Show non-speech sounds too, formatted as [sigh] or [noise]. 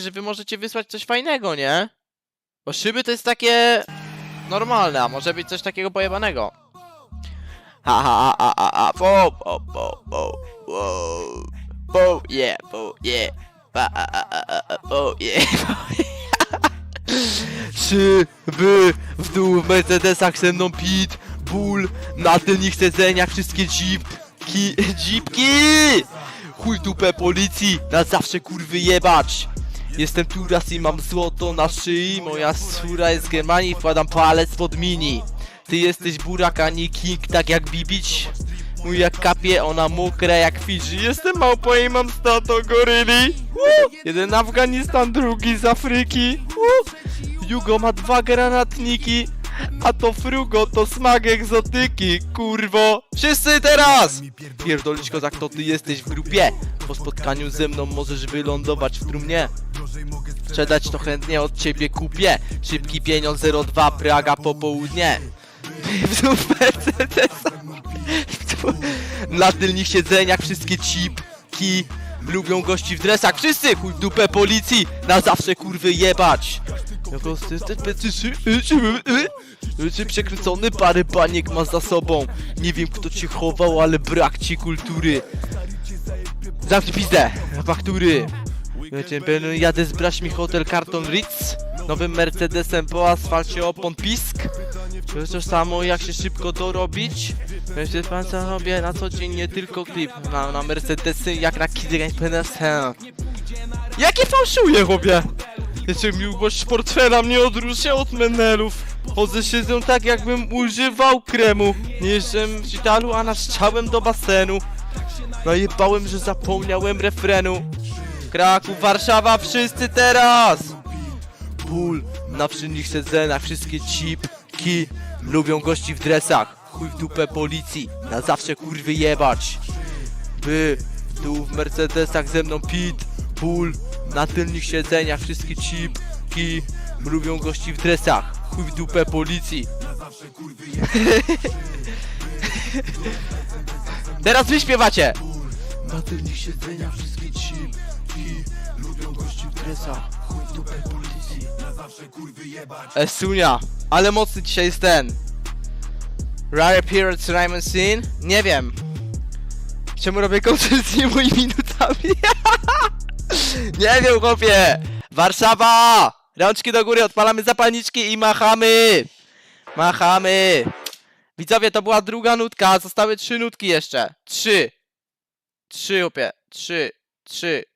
że wy możecie wysłać coś fajnego, nie? Bo szyby to jest takie normalne, a może być coś takiego pojebanego. Ha ha ha ha ha bo bo bo bo bo. Bo yeah bo yeah ba a a a a bo yeah Szyby w dół w Mercedesach ze mną pit ból na tylnych siedzeniach wszystkie dzipki dzipki! Chuj dupę policji na zawsze kurwy jebać Jestem tu raz i mam złoto na szyi Moja skóra jest z Germanii Wkładam palec pod mini Ty jesteś burak, a nie king, tak jak bibić Mój jak kapie, ona mokra jak Fidżi Jestem małpo i mam stato goryli Woo! Jeden Afganistan, drugi z Afryki! Jugo ma dwa granatniki a to frugo to smak egzotyki, kurwo! Wszyscy teraz! Pierdolić kozak, to ty jesteś w grupie. Po spotkaniu ze mną możesz wylądować w trumnie. Sprzedać to chętnie od ciebie kupię. Szybki pieniądz 02 Praga popołudnie. [laughs] W Mercedesa. [laughs] Na tylnych siedzeniach wszystkie cipki. Lubią gości w dresach. Wszyscy! Chuj w dupę policji! Na zawsze kurwy jebać! Jako czy przekręcony parę baniek ma za sobą Nie wiem kto cię chował, ale brak ci kultury Zamknij pizdę, faktury będę- jadę z braćmi Hotel Carton Ritz Nowym Mercedesem po asfalcie opon pisk To samo jak się szybko dorobić Myślę pan co robię na co dzień, nie tylko klip Na, na Mercedesy jak na PNSL Jakie fałszuje chłopie? Wiecie, miłość portfela mnie odróżnia od menelów. Chodzę siedzę tak, jakbym używał kremu. Nie jeżdżę w szpitalu, a naszczałem do basenu. Najebałem, że zapomniałem refrenu. Kraków, Warszawa, wszyscy teraz! Ból na przednich siedzeniach, wszystkie cipki. Lubią gości w dresach. Chuj w dupę policji, na zawsze kurwy jebać. By dół w Mercedesach ze mną pit, ból na tylnych siedzeniach, wszystkie cipki Lubią gości w dresach, chuj w dupę policji [laughs] Teraz wy śpiewacie! Na tylnych siedzeniach, wszystkie cipki Lubią gości w dresach, chuj w dupę policji Esunia, ale mocny dzisiaj jest ten Rare Pirates Rhyme Scene? Nie wiem Czemu robię koncert z nie moimi minutami? [laughs] Nie wiem, chłopie! Warszawa! Rączki do góry, odpalamy zapalniczki i machamy! Machamy! Widzowie, to była druga nutka, zostały trzy nutki jeszcze. Trzy. Trzy, chłopie. Trzy. Trzy.